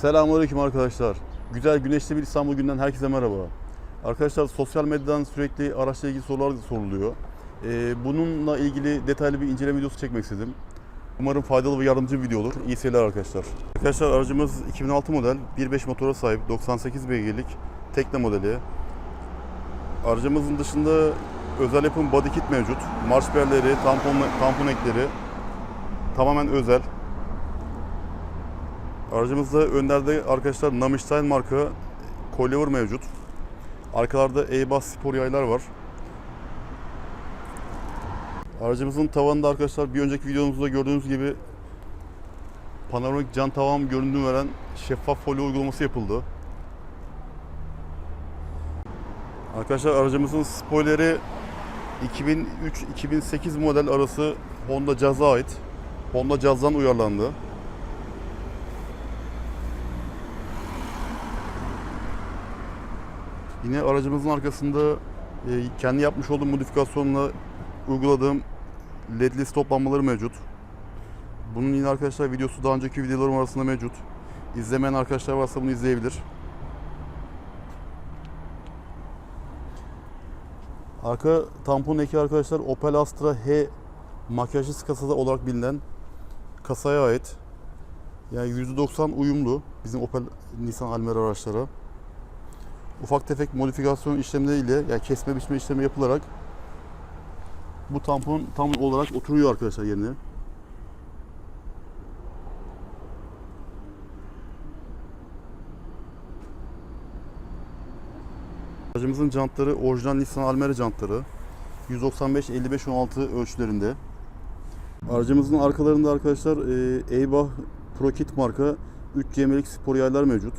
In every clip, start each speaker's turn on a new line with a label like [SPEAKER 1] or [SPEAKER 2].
[SPEAKER 1] Selamünaleyküm arkadaşlar. Güzel güneşli bir İstanbul günden herkese merhaba. Arkadaşlar sosyal medyadan sürekli araçla ilgili sorular soruluyor. Ee, bununla ilgili detaylı bir inceleme videosu çekmek istedim. Umarım faydalı ve yardımcı bir video olur. İyi seyirler arkadaşlar. Arkadaşlar aracımız 2006 model 1.5 motora sahip 98 beygirlik tekne modeli. Aracımızın dışında özel yapım body kit mevcut. Marş berleri, tampon, tampon ekleri tamamen özel. Aracımızda önlerde arkadaşlar Namistyle marka coilover mevcut. Arkalarda E-Bus spor yaylar var. Aracımızın tavanında arkadaşlar bir önceki videomuzda gördüğünüz gibi panoramik cam tavan görünümü veren şeffaf folyo uygulaması yapıldı. Arkadaşlar aracımızın spoileri 2003-2008 model arası Honda Jazz'a ait. Honda Jazz'dan uyarlandı. Yine aracımızın arkasında e, kendi yapmış olduğum modifikasyonla uyguladığım ledli stop lambaları mevcut. Bunun yine arkadaşlar videosu daha önceki videolarım arasında mevcut. İzlemeyen arkadaşlar varsa bunu izleyebilir. Arka tampon eki arkadaşlar Opel Astra H makyajsız kasada olarak bilinen kasaya ait. Yani %90 uyumlu bizim Opel Nissan Almera araçlara ufak tefek modifikasyon işlemleriyle yani kesme biçme işlemi yapılarak bu tampon tam olarak oturuyor arkadaşlar yerine. Aracımızın jantları orijinal Nissan Almera jantları. 195 55 16 ölçülerinde. Aracımızın arkalarında arkadaşlar e, Eybach Pro Kit marka 3 CM'lik spor yaylar mevcut.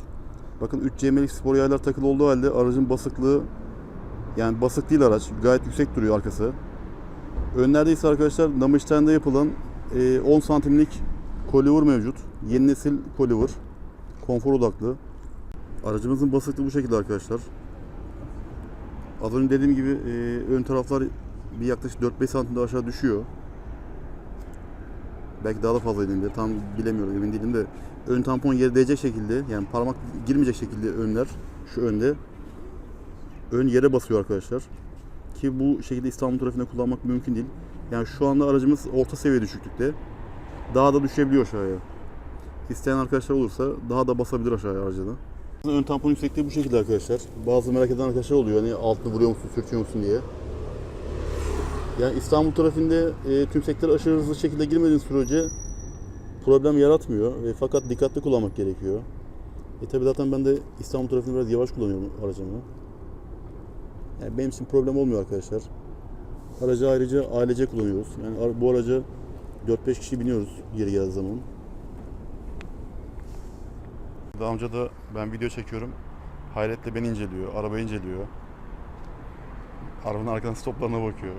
[SPEAKER 1] Bakın 3 CM'lik spor yaylar takılı olduğu halde aracın basıklığı yani basık değil araç. Gayet yüksek duruyor arkası. Önlerde ise arkadaşlar Namışten'de yapılan e, 10 santimlik coilover mevcut. Yeni nesil coilover. Konfor odaklı. Aracımızın basıklığı bu şekilde arkadaşlar. Az önce dediğim gibi e, ön taraflar bir yaklaşık 4-5 santimde aşağı düşüyor. Belki daha da fazla elimde. Tam bilemiyorum emin değilim de ön tampon yere değecek şekilde yani parmak girmeyecek şekilde önler şu önde ön yere basıyor arkadaşlar. Ki bu şekilde İstanbul trafiğinde kullanmak mümkün değil. Yani şu anda aracımız orta seviye düşüklükte. Daha da düşebiliyor aşağıya. İsteyen arkadaşlar olursa daha da basabilir aşağıya aracını. Ön tampon yüksekliği bu şekilde arkadaşlar. Bazı merak eden arkadaşlar oluyor. Hani altını vuruyor musun, sürtüyor musun diye. Yani İstanbul trafiğinde e, tümsekleri aşırı hızlı şekilde girmediğin sürece problem yaratmıyor. E, fakat dikkatli kullanmak gerekiyor. E tabi zaten ben de İstanbul trafiğinde biraz yavaş kullanıyorum aracımı. Yani benim için problem olmuyor arkadaşlar. Aracı ayrıca ailece kullanıyoruz. Yani bu araca 4-5 kişi biniyoruz yeri geldiği zaman. Daha önce de ben video çekiyorum. Hayretle beni inceliyor, arabayı inceliyor. Arabanın arkadan stoplarına bakıyor.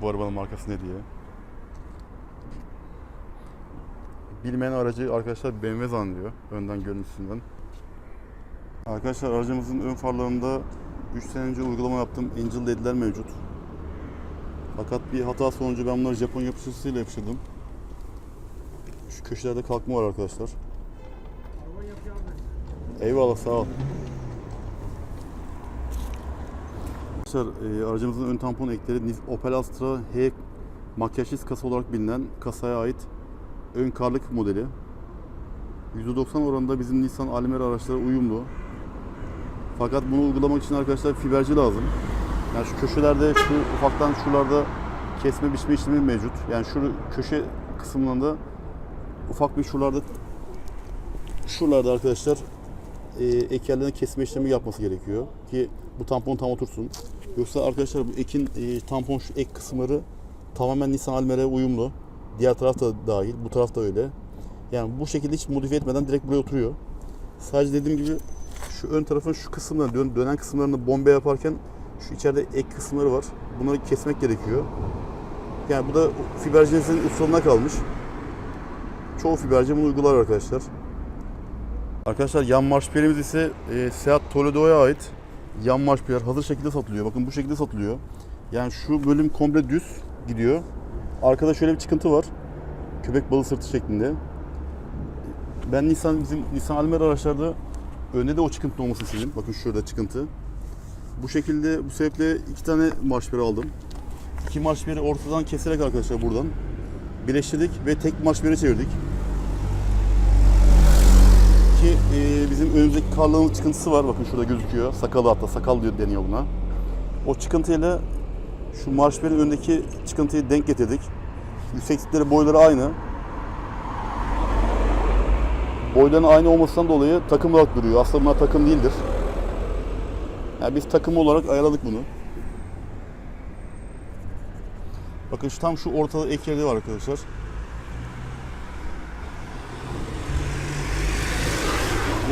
[SPEAKER 1] Bu arabanın markası ne diye. Bilmeyen aracı arkadaşlar BMW zannediyor önden görüntüsünden. Arkadaşlar aracımızın ön farlarında 3 sene önce uygulama yaptığım Angel LED'ler mevcut. Fakat bir hata sonucu ben bunları Japon yapıştırıcısıyla yapıştırdım. Şu köşelerde kalkma var arkadaşlar. Eyvallah sağ ol. Arkadaşlar e, aracımızın ön tampon ekleri Opel Astra H makyajsız kasa olarak bilinen kasaya ait ön karlık modeli. %90 oranında bizim Nissan Almera araçlara uyumlu. Fakat bunu uygulamak için arkadaşlar fiberci lazım. Yani şu köşelerde şu ufaktan şuralarda kesme biçme işlemi mevcut. Yani şu köşe kısımlarında ufak bir şuralarda şuralarda arkadaşlar e, ek kesme işlemi yapması gerekiyor ki bu tampon tam otursun. Yoksa arkadaşlar bu ekin e, tampon şu ek kısımları tamamen Nissan Almera'ya uyumlu. Diğer taraf da dahil, bu taraf da öyle. Yani bu şekilde hiç modifiye etmeden direkt buraya oturuyor. Sadece dediğim gibi şu ön tarafın şu kısımlarını, dön- dönen kısımlarını bombe yaparken şu içeride ek kısımları var. Bunları kesmek gerekiyor. Yani bu da fibercinizin ustalığına kalmış. Çoğu fiberci bunu uygular arkadaşlar. Arkadaşlar yan marş piyerimiz ise e, Seat Toledo'ya ait yan marş piyer hazır şekilde satılıyor. Bakın bu şekilde satılıyor. Yani şu bölüm komple düz gidiyor. Arkada şöyle bir çıkıntı var. Köpek balı sırtı şeklinde. Ben Nissan bizim Nissan Almera araçlarda önde de o çıkıntı olması istedim. Bakın şurada çıkıntı. Bu şekilde bu sebeple iki tane marş beri aldım. İki marş beri ortadan keserek arkadaşlar buradan birleştirdik ve tek marş beri çevirdik. Ki e, bizim önümüzdeki karlığın çıkıntısı var. Bakın şurada gözüküyor. Sakalı hatta sakal diyor deniyor buna. O çıkıntıyla şu marş berin önündeki çıkıntıyı denk getirdik. Yükseklikleri boyları aynı. Boyların aynı olmasından dolayı takım olarak duruyor. Aslında bunlar takım değildir. Yani biz takım olarak ayarladık bunu. Bakın şu tam şu ortada ek yeri var arkadaşlar.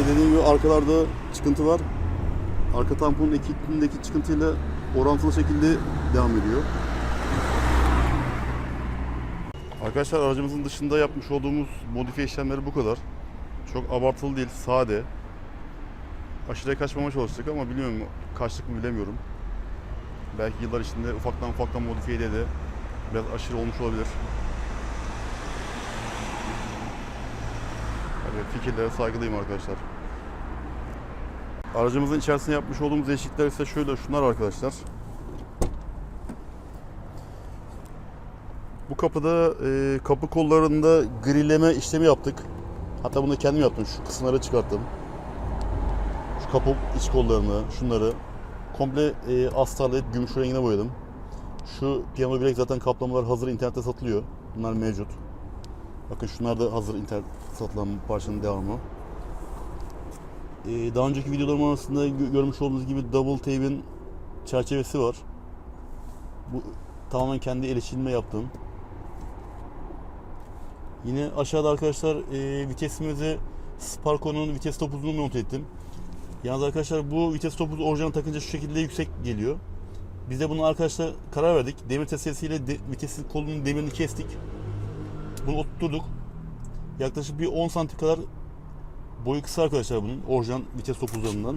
[SPEAKER 1] Ve dediğim gibi arkalarda çıkıntı var. Arka tamponun ekibindeki çıkıntıyla orantılı şekilde devam ediyor. Arkadaşlar aracımızın dışında yapmış olduğumuz modifiye işlemleri bu kadar. Çok abartılı değil, sade. Aşırıya kaçmamaya çalıştık ama bilmiyorum kaçtık mı bilemiyorum. Belki yıllar içinde ufaktan ufaktan modifiye de biraz aşırı olmuş olabilir. Fikirlere saygılıyım arkadaşlar. Aracımızın içerisinde yapmış olduğumuz değişiklikler ise şöyle şunlar arkadaşlar. Bu kapıda e, kapı kollarında grilleme işlemi yaptık. Hatta bunu kendim yaptım. Şu kısımları çıkarttım. Şu kapı iç kollarını, şunları komple e, astarlayıp gümüş rengine boyadım. Şu piyano bilek zaten kaplamalar hazır internette satılıyor. Bunlar mevcut. Bakın şunlar da hazır internet satılan parçanın devamı. Ee, daha önceki videolarım arasında gö- görmüş olduğunuz gibi double tape'in çerçevesi var. Bu tamamen kendi el işçiliğimle yaptığım. Yine aşağıda arkadaşlar e, vitesimizi Sparco'nun vites topuzunu monte ettim. Yalnız arkadaşlar bu vites topuzu orijinal takınca şu şekilde yüksek geliyor. Biz de bunu arkadaşlar karar verdik. Demir tesisiyle de, vitesin kolunun demirini kestik. Bunu oturtturduk. Yaklaşık bir 10 santim kadar boyu kısa arkadaşlar bunun. Orijinal vites topuzlarından.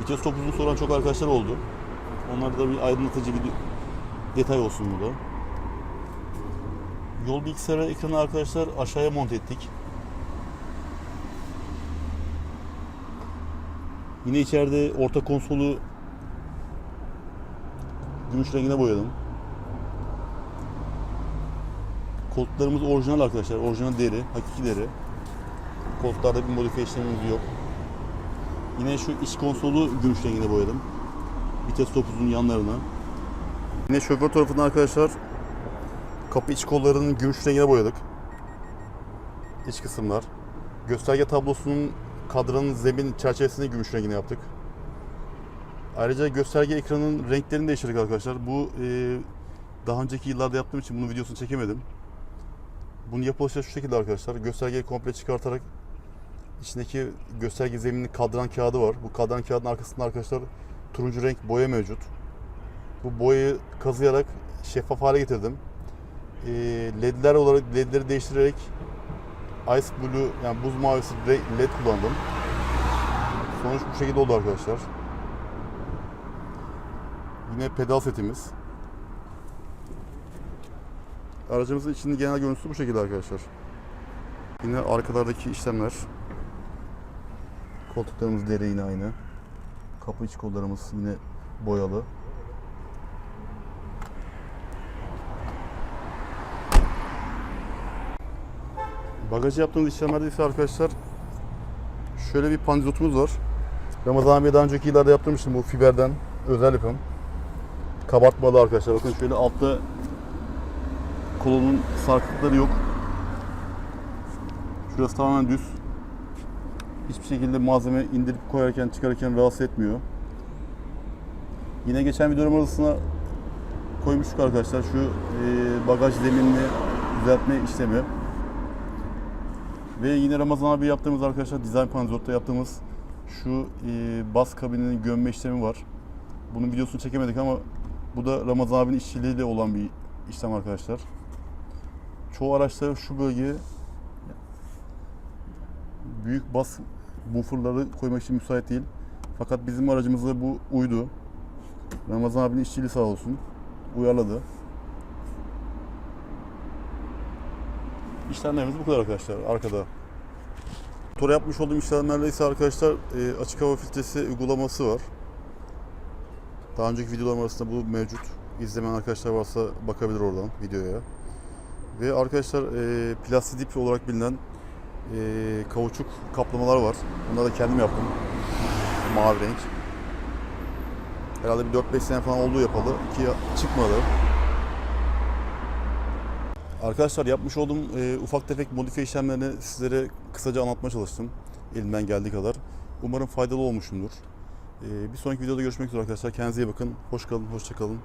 [SPEAKER 1] Vites topuzunu soran çok arkadaşlar oldu. Onlar da bir aydınlatıcı bir detay olsun burada. Yol bilgisayarı ekranı arkadaşlar aşağıya monte ettik. Yine içeride orta konsolu gümüş rengine boyadım. Koltuklarımız orijinal arkadaşlar. Orijinal deri, hakiki deri. Koltuklarda bir modifiye yok. Yine şu iç konsolu gümüş rengine boyadım. Vites topuzun yanlarına. Yine şoför tarafından arkadaşlar kapı iç kollarının gümüş rengine boyadık. İç kısımlar. Gösterge tablosunun kadranın zemin çerçevesini gümüş rengine yaptık. Ayrıca gösterge ekranının renklerini değiştirdik arkadaşlar. Bu e, daha önceki yıllarda yaptığım için bunun videosunu çekemedim. Bunun yapılışı şu şekilde arkadaşlar. Göstergeyi komple çıkartarak içindeki gösterge zeminli kadran kağıdı var. Bu kadran kağıdın arkasında arkadaşlar turuncu renk boya mevcut. Bu boyayı kazıyarak şeffaf hale getirdim. E, ledler olarak ledleri değiştirerek Ice Blue yani buz mavisi led kullandım. Sonuç bu şekilde oldu arkadaşlar. Yine pedal setimiz. Aracımızın içinin genel görüntüsü bu şekilde arkadaşlar. Yine arkalardaki işlemler. Koltuklarımız deri yine aynı. Kapı iç kollarımız yine boyalı. Bagajı yaptığımız işlemlerde ise arkadaşlar şöyle bir panzotumuz var. Ramazan abiye daha önceki yıllarda yaptırmıştım bu fiberden özel yapım. Kabartmalı arkadaşlar. Bakın şöyle altta kolonun sarkıkları yok. Şurası tamamen düz. Hiçbir şekilde malzeme indirip koyarken çıkarırken rahatsız etmiyor. Yine geçen videolarım arasına koymuştuk arkadaşlar şu e, bagaj zeminini düzeltme işlemi. Ve yine Ramazan abi yaptığımız arkadaşlar Design Panzer'da yaptığımız şu e, bas kabininin gömme işlemi var. Bunun videosunu çekemedik ama bu da Ramazan abinin işçiliğiyle olan bir işlem arkadaşlar. Çoğu araçta şu bölgeye büyük bas bufferları koymak için müsait değil. Fakat bizim aracımızda bu uydu. Ramazan abinin işçiliği sağ olsun. Uyarladı. İşlemlerimiz bu kadar arkadaşlar arkada. Motora yapmış olduğum işlemlerde ise arkadaşlar e, açık hava filtresi uygulaması var. Daha önceki videolarım arasında bu mevcut. İzlemeyen arkadaşlar varsa bakabilir oradan videoya. Ve arkadaşlar e, plastidip olarak bilinen e, kauçuk kaplamalar var. Bunları da kendim yaptım. Mavi renk. Herhalde bir 4-5 sene falan oldu yapalı. Ki çıkmadı. Arkadaşlar yapmış olduğum e, ufak tefek modifiye işlemlerini sizlere kısaca anlatmaya çalıştım. Elimden geldiği kadar. Umarım faydalı olmuşumdur. E, bir sonraki videoda görüşmek üzere arkadaşlar. Kendinize iyi bakın. Hoş kalın, hoşça kalın.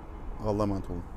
[SPEAKER 1] Allah'a emanet olun.